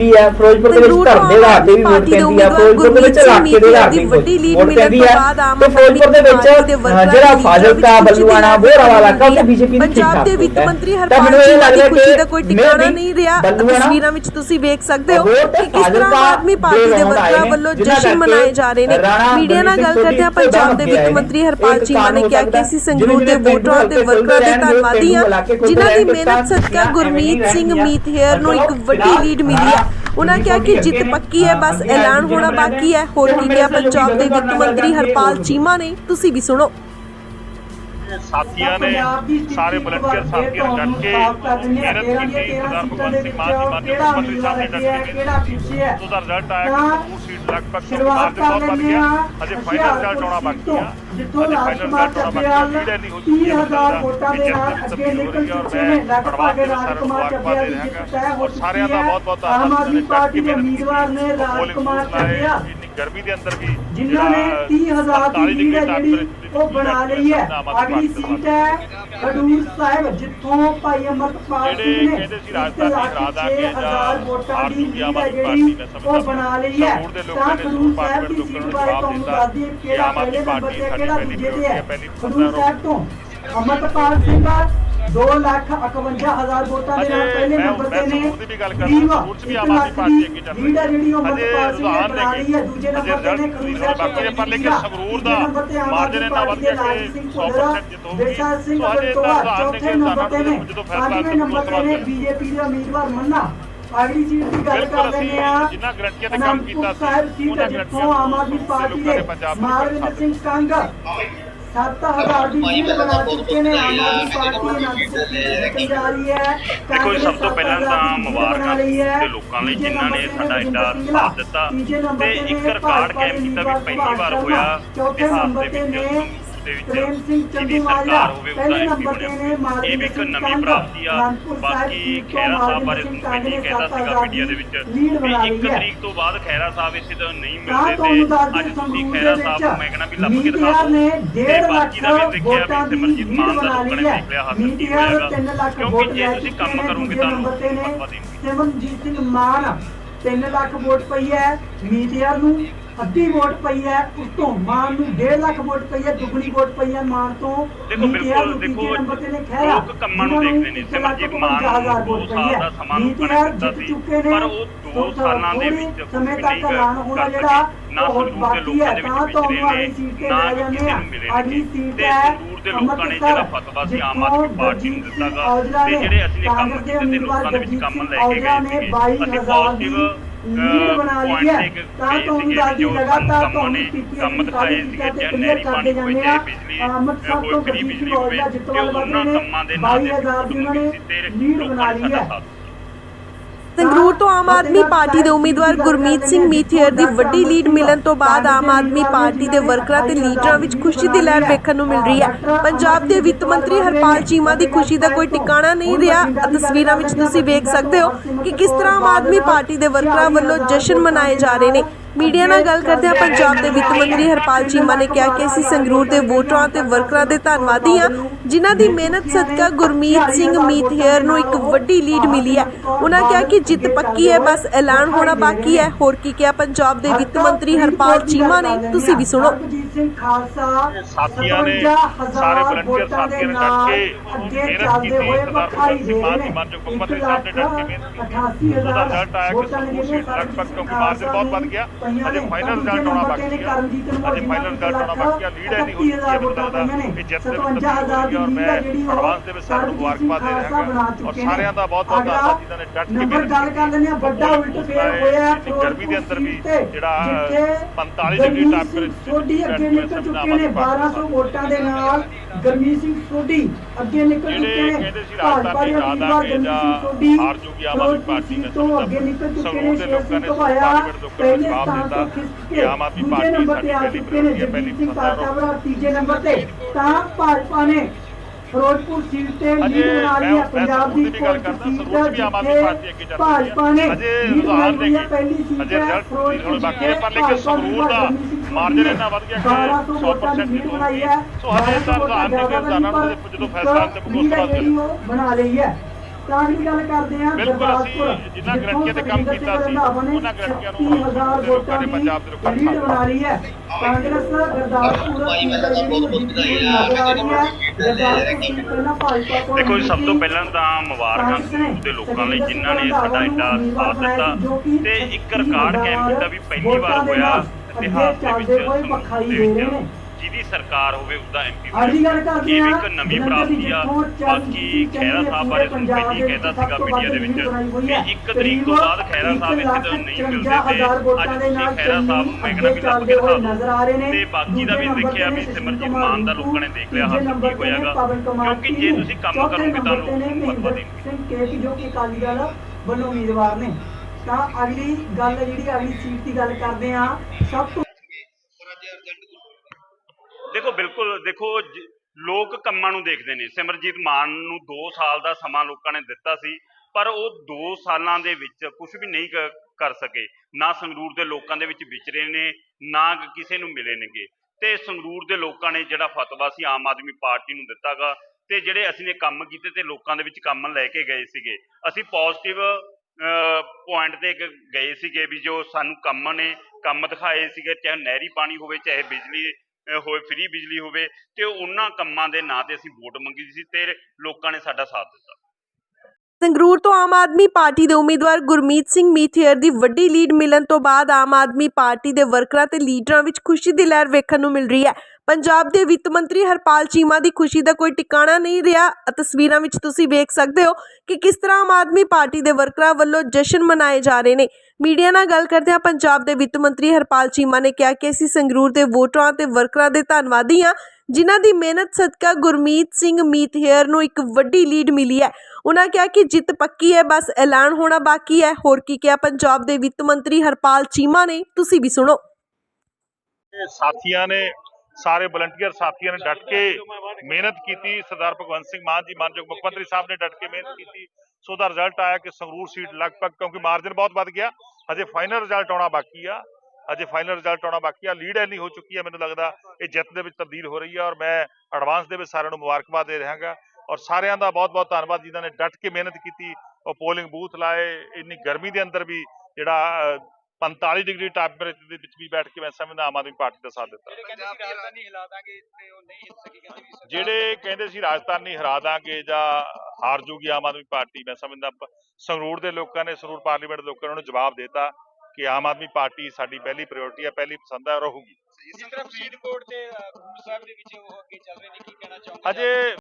ਕੀ ਹੈ ਫਿਰੋਜ਼ਪੁਰ ਦੇ ਵਿੱਚ ਧਰਮ ਦੇ ਆਧਾਰ ਤੇ ਵੀ ਵੋਟ ਪੈਂਦੀ ਉਮੀਦਵਾਰ ਫਿਰੋਜ਼ਪੁਰ ਦੇ ਵਿੱਚ ਇਲਾਕੇ ਦੇ ਆਧਾਰ ਤੇ ਵੋਟ ਪੈਂਦੀ ਆਮ ਤੇ ਫਿਰੋਜ਼ਪੁਰ ਦੇ ਵਿੱਚ ਜਿਹੜਾ ਫਾਜ਼ਿਲਕਾ ਦੀ ਬੱਲੂਆਣਾ ਬੋਰਾ ਵਾਲਾ ਇਲਾਕਾ ਤੇ ਬੀਜੇਪੀ ਦੀ ਪੰਜਾਬ ਦੇ ਵਿੱਤ ਮੰਤਰੀ ਹਰਪਾਲ ਸਿੰਘ ਦੀ ਖੁਸ਼ੀ ਦਾ ਕੋਈ ਟਿਕਾਣਾ ਨਹੀਂ ਰਿਹਾ ਤਸਵੀਰਾਂ ਵਿੱਚ ਤੁਸੀਂ ਵੇਖ ਸਕਦੇ ਹੋ ਕਿ ਕਿਸ ਤਰ੍ਹਾਂ ਆਦਮੀ ਪਾਰਟੀ ਦੇ ਵਰਕਰਾਂ ਵੱਲੋਂ ਜਸ਼ਨ ਮਨਾਏ ਜਾ ਰਹੇ ਨੇ ਮੀਡੀਆ ਨਾਲ ਗੱਲ ਕਰਦੇ ਆ ਪੰਜਾਬ ਦੇ ਵਿੱਤ ਮੰਤਰੀ। ਹਰਪਾਲ ਚੀਮਾ ਨੇ ਕਿਹਾ ਕਿ ਅਸੀਂ ਸੰਗਰੂਰ ਦੇ ਵੋਟਰਾਂ ਤੇ ਵਰਕਰਾਂ ਦੇ ਧੰਨਵਾਦੀ ਕੋਲ ਜਿਨ੍ਹਾਂ ਦੀ ਮਿਹਨਤ ਸਦਕਾ ਗੁਰਮੀਤ ਸਿੰਘ। ਮੀਤ ਹੇਅਰ ਨੂੰ ਇੱਕ ਵੱਡੀ ਲੀਡ ਮਿਲੀ ਹੈ ਉਹਨਾਂ ਕਿਹਾ ਕਿ ਜਿੱਤ ਪੱਕੀ ਹੈ, ਬਸ ਐਲਾਨ ਹੋਣਾ ਬਾਕੀ ਹੈ। ਹੋਰ ਕੀ ਕਿਹਾ? ਪੰਜਾਬ ਦੇ ਵਿੱਤ ਮੰਤਰੀ ਹਰਪਾਲ ਚੀਮਾ ਨੇ। ਤੁਸੀਂ ਵੀ ਸੁਣੋ। ਸਾਥੀਆਂ ਨੇ ਸਾਰੇ ਵਲੰਟੀਅਰ ਸਾਥੀਆਂ ਨੇ ਡਟ ਕੇ ਮਿਹਨਤ ਕੀਤੀ ਸਰਦਾਰ ਭਗਵੰਤ ਸਿੰਘ ਮਾਨ ਜੀ ਮਾਨਯੋਗ ਮੁੱਖ ਮੰਤਰੀ ਸਾਹਿਬ ਨੇ ਡਟ ਕੇ ਮਿਹਨਤ ਉਹਦਾ ਰਿਜ਼ਲਟ ਆਇਆ ਕਿ ਸੰਗਰੂਰ ਸੀਟ ਲਗਭਗ ਸ਼ੁਰੂਆਤ ਮਾਰਜ ਬਹੁਤ ਵੱਧ ਗਿਆ। ਅਜੇ ਫਾਈਨਲ ਰਿਜ਼ਲਟ ਆਉਣਾ ਬਾਕੀ ਆ। ਜਿੱਥੋਂ ਰਾਜਕੁਮਾਰ ਹੋ ਹੈ 30000 ਵੋਟਾਂ ਦੇ ਨਾਲ ਅੱਗੇ ਨਿਕਲ ਚੁੱਕੇ ਨੇ ਲਗਭਗ ਰਾਜਕੁਮਾਰ ਚੱਬੇਵਾਲ ਦੀ ਜਿੱਤ ਤੈਅ ਹੋ ਔਰ ਸਾਰਿਆਂ ਦਾ ਬਹੁਤ ਬਹੁਤ ਚੁੱਕੀ ਹੈ ਆਮ ਆਦਮੀ ਪਾਰਟੀ ਦੇ ਉਮੀਦਵਾਰ ਨੇ। ਰਾਜਕੁਮਾਰ ਪੋਲਿੰਗ ਗਰਮੀ ਦੇ ਅੰਦਰ ਵੀ ਜਿਨ੍ਹਾਂ ਨੇ 30000 ਦੀ ਲੀਡ ਹੈ ਜਿਹੜੀ ਉਹ ਬਣਾ ਲਈ ਹੈ। ਅਗਲੀ ਸੀਟ ਹੈ ਖਡੂਰ ਸਾਹਿਬ ਜਿੱਥੋਂ ਭਾਈ ਅਮਰਪਾਲ ਸਿੰਘ ਨੇ ਕਹਿੰਦੇ ਸੀ ਆ ਛੇ ਕੇ ਜਾਂ ਵੋਟਾਂ ਦੀ ਲੀਡ ਹੈ ਜਿਹੜੀ ਉਹ ਬਣਾ ਲਈ ਹੈ। ਤਾਂ ਖਡੂਰ ਸਾਹਿਬ ਦੀ ਸੀਟ ਬਾਰੇ ਤੁਹਾਨੂੰ ਦੱਸ ਦਈਏ ਕਿਹੜਾ ਪਹਿਲੇ ਨੰਬਰ ਤੇ ਕਿਹੜਾ ਦੂਜੇ ਤੇ ਹੈ? ਖਡੂਰ ਸਾਹਿਬ ਤੋਂ ਅਮਰਪਾਲ ਸਿੰਘ 2 ਲੱਖ 51000 ਵੋਟਾਂ ਦੇ ਨਾਲ ਅਜੇ ਪਹਿਲੇ ਨੰਬਰ ਤੇ ਨੇ। ਸੰਗਰੂਰ ਦੀ ਵੀ ਗੱਲ ਕਰਦਾ, ਸੰਗਰੂਰ 'ਚ ਵੀ ਆਮ ਆਦਮੀ ਪਾਰਟੀ ਅੱਗੇ ਚੱਲ ਲੀਡ ਹੈ। ਜਿਹੜੀ ਉਹ ਅਜੇ ਨੇ ਰੁਝਾਨ ਬਣਾ ਲਈ ਹੈ ਨੇ ਦੂਜੇ ਅਜੇ ਨੰਬਰ ਤੇ ਨੇ ਸਾਹਿਬ ਬਾਕੀ ਹੈ, ਪਰ ਲੇਕਿਨ ਸੰਗਰੂਰ ਦਾ ਮਾਰਜਨ ਇੰਨਾ ਵੱਧ ਗਿਆ ਕਿ 100% ਜਿੱਤ ਹੋਊਗੀ। ਸੋ ਅਗਰ ਤਾਂ ਚੌਥੇ ਨੇ ਨੰਬਰ ਤੇ ਨੇ। ਪੰਜਵੇਂ ਨੰਬਰ ਤੇ ਨੇ ਬੀਜੇਪੀ ਦੇ ਉਮੀਦਵਾਰ ਮੰਨਾ। ਅਗਲੀ ਸੀਟ ਦੀ ਗੱਲ ਕਰ ਲੈਂਦੇ ਆ ਜਿਨ੍ਹਾਂ ਗਰੰਟੀਆਂ ਤੇ ਕੰਮ ਕੀਤਾ ਸੀ, ਉਹਨਾਂ ਜਿੱਥੋਂ ਆਮ ਆਦਮੀ ਗਰੰਟੀਆਂ ਪਾਰਟੀ ਦੇ ਨੇ ਨੂੰ ਮਾਰਵਿੰਦਰ ਸਿੰਘ ਕੰਗ 7000 ਦੀ ਲੀਡ ਬਣਾ ਚੁੱਕੇ ਨੇ ਆਮ ਆਦਮੀ ਪਾਰਟੀ ਅਨੰਦਪੁਰ ਸੀਟ ਜਾ ਰਹੀ ਹੈ। ਦੇਖੋ ਸਭ ਤੋਂ ਪਹਿਲਾਂ ਤਾਂ ਮੁਬਾਰਕਾਂ ਤੇ ਲੋਕਾਂ ਲਈ ਜਿਨ੍ਹਾਂ ਨੇ ਸਾਡਾ ਐਡਾ ਸਾਥ ਦਿੱਤਾ ਤੇ ਇੱਕ ਰਿਕਾਰਡ ਕਾਇਮ ਕੀਤਾ ਵੀ ਪਹਿਲੀ ਵਾਰ ਹੋਇਆ ਇਤਿਹਾਸ ਦੇ ਵਿੱਚ। ਦੇ ਵਿੱਚ ਜਿਹਦੀ ਸਰਕਾਰ ਹੋਵੇ ਉਹਦਾ ਐਮਪੀ ਬਣਿਆ। ਇਹ ਵੀ ਇੱਕ ਨਵੀਂ ਪ੍ਰਾਪਤੀ ਆ। ਬਾਕੀ ਖੈਰਾ ਸਾਹਿਬ ਬਾਰੇ ਤੁਹਾਨੂੰ ਹੀ ਕਹਿਤਾ ਸੀਗਾ ਮੀਡੀਆ ਦੇ ਵਿੱਚ ਵੀ ਇੱਕ ਤਰੀਕ ਤੋਂ ਬਾਅਦ ਖੈਰਾ ਸਾਹਿਬ ਇੱਥੇ ਤਾਂ ਨਹੀਂ ਮਿਲਦੇ ਤੇ ਅੱਜ ਤੁਸੀਂ ਖੈਰਾ ਸਾਹਿਬ ਨੂੰ ਮੈਂ ਕਹਿੰਦਾ ਵੀ ਲੱਭ ਕੇ ਦਿਖਾ ਦਿਓ। ਤੇ ਬਾਕੀ ਦਾ ਵੀ ਦੇਖਿਆ ਵੀ ਸਿਮਰਜੀਤ ਮਾਨ ਦਾ ਲੋਕਾਂ ਨੇ ਦੇਖ ਲਿਆ ਹਾਸਲ ਕੀ ਹੋਏਗਾ ਕਿਉਂਕਿ ਜੇ ਤੁਸੀਂ ਕੰਮ ਕਰੋਗੇ ਤੁਹਾਨੂੰ ਸਿਮਰਨਜੀਤ ਸਿੰਘ ਮਾਨ 3 ਲੱਖ ਵੋਟ ਪਈ ਹੈ। ਮੀਡੀਆ ਨੂੰ ਅੱਧੀ ਵੋਟ ਪਈ ਹੈ ਉਸ ਤੋਂ ਮਾਨ ਨੂੰ 1.5 ਲੱਖ ਵੋਟ ਪਈ ਹੈ ਦੁੱਗਣੀ ਵੋਟ ਪਈ ਹੈ ਮਾਨ ਤੋਂ। ਦੇਖੋ ਬਿਲਕੁਲ ਦੇਖੋ ਨੰਬਰ ਤੇ ਨੇ ਖਹਿਰਾ ਲੋਕ ਕੰਮਾਂ ਨੂੰ ਦੇਖਦੇ ਨੇ ਸਿਮਰਜੀਤ ਮਾਨ ਨੂੰ ਵੋਟ ਦੋ ਪਈ ਸਾਲ ਹੈ। ਦਾ ਸਮਾਂ ਨੇ ਦਿੱਤਾ ਸੀ ਪਰ ਉਹ ਦੋ ਤੋਂ ਸਾਲਾਂ ਦੇ ਵਿੱਚ ਸਮੇਂ ਤੱਕ ਐਲਾਨ ਹੋਣਾ ਜਿਹੜਾ ਨਾ ਸੰਗਰੂਰ ਦੇ ਲੋਕਾਂ ਦੇ ਵਿੱਚ ਸੀਟ ਨੇ ਤੇ ਨਾ ਕਿਸੇ ਜਾਂਦੇ ਆ ਨੂੰ ਮਿਲੇ ਅਗਲੀ ਸੀਟ ਹੈ ਦੇ ਲੋਕਾਂ ਨੇ ਜਿਹੜਾ ਫਤਵਾ ਸੀ ਆਮ ਆਦਮੀ ਪਾਰਟੀ ਨੂੰ ਦਿੱਤਾਗਾ ਤੇ ਜਿਹੜੇ ਅਸੀਂ ਨੇ ਕੰਮ ਕੀਤੇ ਤੇ ਲੋਕਾਂ ਦੇ ਵਿੱਚ ਕੰਮ ਲੈ ਕੇ ਗਏ ਸੀਗੇ। ਅਸੀਂ ਪੋਜ਼ਿਟਿਵ ਪੁਆਇੰਟ ਇੱਕ ਕਹੇ ਸੀਗੇ ਵੀ ਜੋ ਸਾਨੂੰ ਕੰਮਾਂ ਨੇ ਕੰਮ ਦਿਖਾਏ ਸੀਗੇ ਚਾਹੇ ਨਹਿਰੀ ਪਾਣੀ ਹੋਵੇ ਚਾਹੇ ਬਿਜਲੀ ਹੋਵੇ ਫਰੀ ਬਿਜਲੀ ਹੋਵੇ ਤੇ ਉਹਨਾਂ ਕੰਮਾਂ ਦੇ ਨਾਂ ਤੇ ਤੇ ਲੋਕਾਂ ਨੇ ਸਾਡਾ ਸਾਥ ਸੰਗਰੂਰ ਤੋਂ ਆਮ ਆਦਮੀ ਪਾਰਟੀ ਦੇ ਉਮੀਦਵਾਰ ਗੁਰਮੀਤ ਸਿੰਘ ਮੀਥੇਰ ਦੀ ਵੱਡੀ ਲੀਡ ਮਿਲਣ ਤੋਂ ਬਾਅਦ ਆਮ ਆਦਮੀ ਪਾਰਟੀ ਦੇ ਵਰਕਰਾਂ ਤੇ ਲੀਡਰਾਂ ਵਿੱਚ ਖੁਸ਼ੀ ਦੀ ਲਹਿਰ ਵੇਖਣ ਨੂੰ ਮਿਲ ਰਹੀ ਹੈ। ਪੰਜਾਬ ਦੇ ਵਿੱਤ ਮੰਤਰੀ ਹਰਪਾਲ ਚੀਮਾ ਦੀ ਖੁਸ਼ੀ ਦਾ ਕੋਈ ਟਿਕਾਣਾ ਨਹੀਂ ਰਿਹਾ। ਤਸਵੀਰਾਂ ਵਿੱਚ ਤੁਸੀਂ ਵੇਖ ਸਕਦੇ ਹੋ ਕਿ ਕਿਸ ਤਰ੍ਹਾਂ ਆਮ ਆਦਮੀ ਪਾਰਟੀ ਦੇ ਵਰਕਰਾਂ ਵੱਲੋਂ ਜਸ਼ਨ ਮਨਾਏ ਜਾ ਰਹੇ ਨੇ। ਮੀਡੀਆ ਨਾਲ ਗੱਲ ਕਰਦਿਆਂ ਪੰਜਾਬ ਦੇ ਵਿੱਤ ਮੰਤਰੀ ਹਰਪਾਲ ਚੀਮਾ ਨੇ ਕਿਹਾ ਕਿ ਅਸੀਂ ਸੰਗਰੂਰ ਦੇ ਵੋਟਰਾਂ ਤੇ ਵਰਕਰਾਂ ਦੇ ਧੰਨਵਾਦੀ ਹਾਂ, ਜਿਨ੍ਹਾਂ ਦੀ ਮਿਹਨਤ ਸਦਕਾ ਗੁਰਮੀਤ ਸਿੰਘ ਮੀਥੇਰ ਨੂੰ ਇੱਕ ਵੱਡੀ ਲੀਡ ਮਿਲੀ ਹੈ। ਉਹਨਾਂ ਕਿਹਾ ਕਿ ਜਿੱਤ ਪੱਕੀ ਹੈ, ਬਸ ਐਲਾਨ ਹੋਣਾ ਬਾਕੀ ਹੈ। ਹੋਰ ਕੀ ਕਿਹਾ ਪੰਜਾਬ ਦੇ ਵਿੱਤ ਮੰਤਰੀ ਹਰਪਾਲ ਚੀਮਾ ਨੇ, ਤੁਸੀਂ ਵੀ ਸੁਣੋ। ਸਿੰਘ ਖਾਲਸਾ ਸਾਥੀਆਂ ਨੇ ਸਾਰੇ ਵਲੰਟੀਅਰ ਸਾਥੀਆਂ ਨੇ ਡਟ ਕੇ ਮਿਹਨਤ ਕੀਤੀ ਸਰਦਾਰ ਭਗਵੰਤ ਸਿੰਘ ਮਾਨ ਜੀ ਮਾਨਯੋਗ ਮੁੱਖ ਮੰਤਰੀ ਸਾਹਿਬ ਨੇ ਡਟ ਕੇ ਮਿਹਨਤ ਕੀਤੀ। ਉਹਦਾ ਰਿਜ਼ਲਟ ਆਇਆ ਕਿ ਸੰਗਰੂਰ ਸੀਟ ਲਗਭਗ ਕਿਉਂਕਿ ਮਾਰਜਨ ਬਹੁਤ ਵੱਧ ਗਿਆ ਅਜੇ ਫਾਈਨਲ ਰਿਜ਼ਲਟ ਆਉਣਾ ਬਾਕੀ ਹੈ ਅਜੇ ਫਾਈਨਲ ਰਿਜ਼ਲਟ ਆਉਣਾ ਬਾਕੀ ਹੈ ਲੀਡ ਹੈ ਨਹੀਂ ਹੋਈ ਹੈ ਬੰਦਾ ਦਾ ਇਹ ਜਿੱਤ ਦੇ ਵਿੱਚ ਤਬਦੀਲ ਔਰ ਮੈਂ ਐਡਵਾਂਸ ਦੇ ਵਿੱਚ ਸਾਰਿਆਂ ਨੂੰ ਮੁਬਾਰਕਬਾਦ ਦੇ ਰਿਹਾ ਹਾਂ ਔਰ ਸਾਰਿਆਂ ਦਾ ਬਹੁਤ ਬਹੁਤ ਧੰਨਵਾਦ ਜਿਨ੍ਹਾਂ ਨੇ ਡਟ ਕੇ ਨੰਬਰ ਗੱਲ ਕਰ ਲੈਂਦੇ ਆ ਵੱਡਾ ਉਲਟ ਫੇਰ ਹੋਇਆ ਗਰਮੀ ਦੇ ਅੰਦਰ ਵੀ ਜਿਹੜਾ 45 ਡਿਗਰੀ ਟੈਂਪਰੇਚਰ ਅੱਗੇ ਨਿਕਲ ਚੁੱਕੇ ਨੇ 1200 ਵੋਟਾਂ ਦੇ ਨਾਲ ਗਰਮੀਤ ਸਿੰਘ ਸੋਢੀ ਅੱਗੇ ਨਿਕਲ ਚੁੱਕੇ ਨੇ। ਕਹਿੰਦੇ ਸੀ ਰਾਜਧਾਨੀ ਰਾਤ ਆ ਕੇ ਜਾਂ ਹਾਰ ਜੂਗੀ ਆਮ ਆਦਮੀ ਪਾਰਟੀ ਨੇ ਤੋਂ ਅੱਗੇ ਨਿਕਲ ਚੁੱਕੇ ਨੇ ਦੇ ਲੋਕਾਂ ਨੇ ਘਵਾਇਆ ਪਾਰਲੀਮੈਂਟ ਲੋਕਾਂ ਨੇ ਜਵਾਬ ਦਿੱਤਾ ਕਿ ਆਮ ਆਦਮੀ ਪਾਰਟੀ ਨੰਬਰ ਤੇ ਆ ਚੁੱਕੇ ਨੇ ਪਹਿਲੀ ਜਗਜੀਤ ਸਿੰਘ ਤੀਜੇ ਨੰਬਰ ਤੇ। ਤਾਂ ਭਾਜਪਾ ਨੇ ਫਿਰੋਜ਼ਪੁਰ ਸੀਟ ਤੇ ਲੀਡ ਬਣਾ ਲਈ ਹੈ ਪੰਜਾਬ ਦੀ ਦੀ ਕਰਦਾ, ਸੀਟ ਆਦਮੀ ਜਿੱਥੇ ਰਹੀ ਹੈ। ਭਾਜਪਾ ਨੇ ਅਜੇ ਬਣਾਈ ਹੈ ਦੇਖੀ। ਪਹਿਲੀ ਸੀਟ ਹੈ ਫਿਰੋਜ਼ਪੁਰ ਬਾਕੀ ਹੈ, ਪਰ ਲੇਕਿਨ ਦੀ ਸੰਗਰੂਰ ਦਾ ਮਾਰਜਨ ਇੰਨਾ ਵੱਧ ਗਿਆ ਕਿ 1200 ਵੋਟਾਂ ਦੀ 100% ਲੀਡ ਬਣਾਈ ਹੈ ਸੋ ਹਜੇ ਤਾਂ ਰੁਝਾਨ ਦੇ ਕੇ ਰੁਝਾਨਾਂ ਨੂੰ ਜਦੋਂ ਫੈਸਲਾ ਤੇ ਹੈ ਮੁਕਸਰ ਜਿਹੜੀ ਉਹ ਬਣਾ ਲਈ ਹੈ ਤਾਂ ਗੱਲ ਕਰਦੇ ਆ ਬਿਲਕੁਲ ਅਸੀਂ ਗਰੰਟੀਆਂ ਤੇ ਕੰਮ ਕੀਤਾ ਸੀ ਉਹਨਾਂ ਗਰੰਟੀਆਂ ਨੂੰ 30000 ਵੋਟਾਂ ਦੇ ਦੀ ਪੰਜਾਬ ਦੇ ਲੋਕਾਂ ਨੇ ਲੀਡ ਬਣਾ ਲਈ ਹੈ ਕਾਂਗਰਸ ਹੈ ਗੁਰਦਾਸਪੁਰ ਦੇਖੋ ਜੀ, ਸਭ ਤੋਂ। ਪਹਿਲਾਂ ਤਾਂ ਮੁਬਾਰਕਾਂ ਦੇ ਲੋਕਾਂ ਲਈ ਜਿਨ੍ਹਾਂ ਨੇ ਸਾਡਾ ਐਡਾ ਸਾਥ ਦਿੱਤਾ ਤੇ ਇੱਕ ਰਿਕਾਰਡ ਕਾਇਮ ਕੀਤਾ ਵੀ ਪਹਿਲੀ ਵਾਰ ਹੋਇਆ ਇਤਿਹਾਸ ਦੇ ਵਿੱਚ ਦੇ ਵਿੱਚ ਜਿਹਦੀ ਸਰਕਾਰ ਹੋਵੇ ਉਹਦਾ ਐਮਪੀ ਕਰਦੇ ਇਹ ਵੀ ਇੱਕ ਨਵੀਂ ਪ੍ਰਾਪਤੀ ਆ। ਬਾਕੀ ਖਹਿਰਾ ਸਾਹਿਬ ਬਾਰੇ ਤੁਹਾਨੂੰ ਪਹਿਲਾਂ ਹੀ ਕਹਿਤਾ ਸੀਗਾ ਮੀਡੀਆ ਦੇ ਵਿੱਚ। ਕਿ ਇੱਕ ਤਰੀਕ ਤੋਂ ਬਾਅਦ ਖਹਿਰਾ ਸਾਹਿਬ ਇੱਥੇ ਤੋਂ ਨਹੀਂ ਮਿਲਦੇ ਤੇ ਅੱਜ ਤੁਸੀਂ ਖਹਿਰਾ ਸਾਹਿਬ ਮੈਂ ਕਹਿੰਦਾ ਵੀ ਲੱਭ ਕੇ ਦਿਖਾ। ਦਿਓ ਤੇ ਬਾਕੀ ਦਾ ਵੀ ਦੇਖਿਆ ਵੀ ਸਿਮਰਜੀਤ ਮਾਨ ਦਾ ਲੋਕਾਂ ਨੇ ਦੇਖ ਲਿਆ ਹੱਥ ਕੀ ਹੋਇਆਗਾ। ਕਿਉਂਕਿ ਜੇ ਤੁਸੀਂ ਕੰਮ ਕਰੋਗੇ ਤਾਂ ਲੋਕ ਨੂੰ ਮਤਲਬ ਦੇਣਗੇ ਕੇਸੀ ਜੋ ਕਿ ਅਕਾਲੀ ਦਲ ਵੱਲੋਂ ਉਮੀਦਵਾਰ ਨੇ। ਤਾਂ ਅਗਲੀ ਗੱਲ ਜਿਹੜੀ ਅਗਲੀ ਸੀਟ ਦੀ ਗੱਲ ਕਰਦੇ ਆ ਸਭ ਤੋਂ ਦੇਖੋ, ਬਿਲਕੁਲ ਦੇਖੋ ਲੋਕ ਕੰਮਾਂ ਨੂੰ ਦੇਖਦੇ ਨੇ। ਸਿਮਰਜੀਤ ਮਾਨ ਨੂੰ 2 ਸਾਲ ਦਾ ਸਮਾਂ ਲੋਕਾਂ ਨੇ ਦਿੱਤਾ ਸੀ, ਪਰ ਉਹ 2 ਸਾਲਾਂ ਦੇ ਵਿੱਚ ਕੁਝ ਵੀ ਨਹੀਂ ਕਰ ਸਕੇ। ਨਾ ਸੰਗਰੂਰ ਦੇ ਲੋਕਾਂ ਦੇ ਵਿੱਚ ਵਿਚਰੇ ਨੇ, ਨਾ ਕਿਸੇ ਨੂੰ ਮਿਲੇ ਨੇਗੇ। ਤੇ ਸੰਗਰੂਰ ਦੇ ਲੋਕਾਂ ਨੇ ਜਿਹੜਾ ਫਤਵਾ ਸੀ, ਆਮ ਆਦਮੀ ਪਾਰਟੀ ਨੂੰ ਦਿੱਤਾਗਾ। ਤੇ ਜਿਹੜੇ ਅਸੀਂ ਨੇ ਕੰਮ ਕੀਤੇ ਤੇ ਲੋਕਾਂ ਦੇ ਵਿੱਚ ਕੰਮ ਲੈ ਕੇ ਗਏ ਸੀਗੇ। ਅਸੀਂ ਪੋਜ਼ਿਟਿਵ ਪੁਆਇੰਟ ਤੇ ਗਏ ਸੀਗੇ ਵੀ ਜੋ ਸਾਨੂੰ ਕੰਮ ਨੇ, ਕੰਮ ਦਿਖਾਏ ਸੀਗੇ, ਚਾਹੇ ਨਹਿਰੀ ਪਾਣੀ ਹੋਵੇ, ਚਾਹੇ ਬਿਜਲੀ ਅਹ ਫ੍ਰੀ ਬਿਜਲੀ ਹੋਵੇ ਤੇ ਉਹਨਾਂ ਕੰਮਾਂ ਦੇ ਨਾਂ ਤੇ ਅਸੀਂ ਵੋਟ ਮੰਗੀ ਸੀ ਤੇ ਲੋਕਾਂ ਨੇ ਸਾਡਾ ਸਾਥ ਦਿੱਤਾ। ਸੰਗਰੂਰ ਤੋਂ ਆਮ ਆਦਮੀ ਪਾਰਟੀ ਦੇ ਉਮੀਦਵਾਰ ਗੁਰਮੀਤ ਸਿੰਘ ਮੀਥੇਰ ਦੀ ਵੱਡੀ ਲੀਡ ਮਿਲਣ ਤੋਂ ਬਾਅਦ ਆਮ ਆਦਮੀ ਪਾਰਟੀ ਦੇ ਵਰਕਰਾਂ ਤੇ ਲੀਡਰਾਂ ਵਿੱਚ ਖੁਸ਼ੀ ਦੀ ਲਹਿਰ ਵੇਖਣ ਨੂੰ ਮਿਲ ਰਹੀ ਹੈ। ਪੰਜਾਬ ਦੇ ਵਿੱਤ ਮੰਤਰੀ ਹਰਪਾਲ ਚੀਮਾ ਦੀ ਖੁਸ਼ੀ ਦਾ ਕੋਈ ਟਿਕਾਣਾ ਨਹੀਂ ਰਿਹਾ ਤਸਵੀਰਾਂ ਵਿੱਚ ਤੁਸੀਂ ਵੇਖ ਸਕਦੇ ਹੋ ਕਿ ਕਿਸ ਤਰ੍ਹਾਂ ਆਮ ਆਦਮੀ ਪਾਰਟੀ ਦੇ ਵਰਕਰਾਂ ਵੱਲੋਂ ਜਸ਼ਨ ਮਨਾਏ ਜਾ ਰਹੇ ਨੇ। ਮੀਡੀਆ ਨਾਲ ਗੱਲ ਕਰਦਿਆਂ ਪੰਜਾਬ ਦੇ ਵਿੱਤ ਮੰਤਰੀ ਹਰਪਾਲ ਚੀਮਾ ਨੇ ਕਿਹਾ ਕਿ ਅਸੀਂ ਸੰਗਰੂਰ ਦੇ ਵੋਟਰਾਂ ਤੇ ਵਰਕਰਾਂ ਦੇ ਧੰਨਵਾਦੀ ਹਾਂ, ਜਿਨ੍ਹਾਂ ਦੀ ਮਿਹਨਤ ਸਦਕਾ ਗੁਰਮੀਤ ਸਿੰਘ ਮੀਤਹੇਅਰ ਨੂੰ ਇੱਕ ਵੱਡੀ ਲੀਡ ਮਿਲੀ ਹੈ। ਉਹਨਾਂ ਕਿਹਾ ਕਿ ਜਿੱਤ ਪੱਕੀ ਹੈ, ਬਸ ਐਲਾਨ ਹੋਣਾ ਬਾਕੀ ਹੈ। ਹੋਰ ਕੀ ਕਿਹਾ ਪੰਜਾਬ ਦੇ ਵਿੱਤ ਮੰਤਰੀ ਹਰਪਾਲ ਚੀਮਾ ਨੇ, ਤੁਸੀਂ ਵੀ ਸੁਣੋ। ਸਾਥੀਆਂ ਨੇ ਸਾਰੇ ਵਲੰਟੀਅਰ ਸਾਥੀਆਂ ਨੇ ਡਟ ਕੇ ਮਿਹਨਤ ਕੀਤੀ ਸਰਦਾਰ ਭਗਵੰਤ ਸਿੰਘ ਮਾਨ ਜੀ ਮਾਨਯੋਗ ਮੁੱਖ ਮੰਤਰੀ ਸਾਹਿਬ ਨੇ ਡਟ ਕੇ ਮਿਹਨਤ ਕੀਤੀ ਸੋ ਦਾ ਰਿਜ਼ਲਟ ਆਇਆ ਕਿ ਸੰਗਰੂਰ ਸੀਟ ਲਗਭਗ ਕਿਉਂਕਿ ਮਾਰਜਨ ਬਹੁਤ ਵੱਧ ਗਿਆ ਹਜੇ ਫਾਈਨਲ ਰਿਜ਼ਲਟ ਆਉਣਾ ਬਾਕੀ ਆ ਅਜੇ ਫਾਈਨਲ ਰਿਜ਼ਲਟ ਆਉਣਾ ਬਾਕੀ ਆ ਲੀਡ ਐਨੀ ਹੋ ਚੁੱਕੀ ਹੈ ਮੈਨੂੰ ਲੱਗਦਾ ਇਹ ਜਿੱਤ ਦੇ ਵਿੱਚ ਤਬਦੀਲ ਹੋ ਰਹੀ ਹੈ ਔਰ ਮੈਂ ਐਡਵਾਂਸ ਦੇ ਵਿੱਚ ਸਾਰਿਆਂ ਨੂੰ ਮੁਬਾਰਕਬਾਦ ਦੇ ਰਹਾਂਗਾ ਔਰ ਸਾਰਿਆਂ ਦਾ ਬਹੁਤ ਬਹੁਤ ਧੰਨਵਾਦ ਜਿਨ੍ਹਾਂ ਨੇ ਡਟ ਕੇ ਮਿਹਨਤ ਕੀਤੀ ਉਹ ਪੋਲਿੰਗ ਬੂਥ ਲਾਏ ਇੰਨੀ ਗਰਮੀ ਦੇ ਅੰਦਰ ਵੀ ਜਿਹੜਾ 45 ਡਿਗਰੀ ਟੈਂਪਰੇਚਰ ਦੇ ਵਿੱਚ ਵੀ ਬੈਠ ਕੇ ਮੈਂ ਸਮਝਦਾ ਆਮ ਆਦਮੀ ਪਾਰਟੀ ਦਾ ਸਾਥ ਦਿੱਤਾ। ਜਿਹੜੇ ਕਹਿੰਦੇ ਸੀ ਰਾਜਧਾਨੀ ਹਰਾ ਦਾਂਗੇ ਜਾਂ ਹਾਰ ਜੂਗੀ ਆਮ ਆਦਮੀ ਪਾਰਟੀ ਮੈਂ ਸਮਝਦਾ ਸੰਗਰੂਰ ਦੇ ਲੋਕਾਂ ਨੇ ਸੰਗਰੂਰ ਪਾਰਲੀਮੈਂਟ ਦੇ ਲੋਕਾਂ ਨੇ ਉਹਨੂੰ ਜਵਾਬ ਦਿੱਤਾ ਕਿ ਆਮ ਆਦਮੀ ਪਾਰਟੀ ਸਾਡੀ ਪਹਿਲੀ ਪ੍ਰਾਇੋਰਟੀ ਹੈ ਪਹਿਲੀ ਪਸੰਦ ਹੈ ਰਹੂਗੀ। ਜਿਸ ਤਰ੍ਹਾਂ ਫਰੀਦਕੋਟ ਤੇ ਸਾਹਿਬ ਦੇ ਵਿੱਚ ਉਹ ਅੱਗੇ ਚੱਲ ਰਹੇ ਨੇ ਕੀ ਕਹਿਣਾ ਚਾਹੁੰਦੇ ਹਜੇ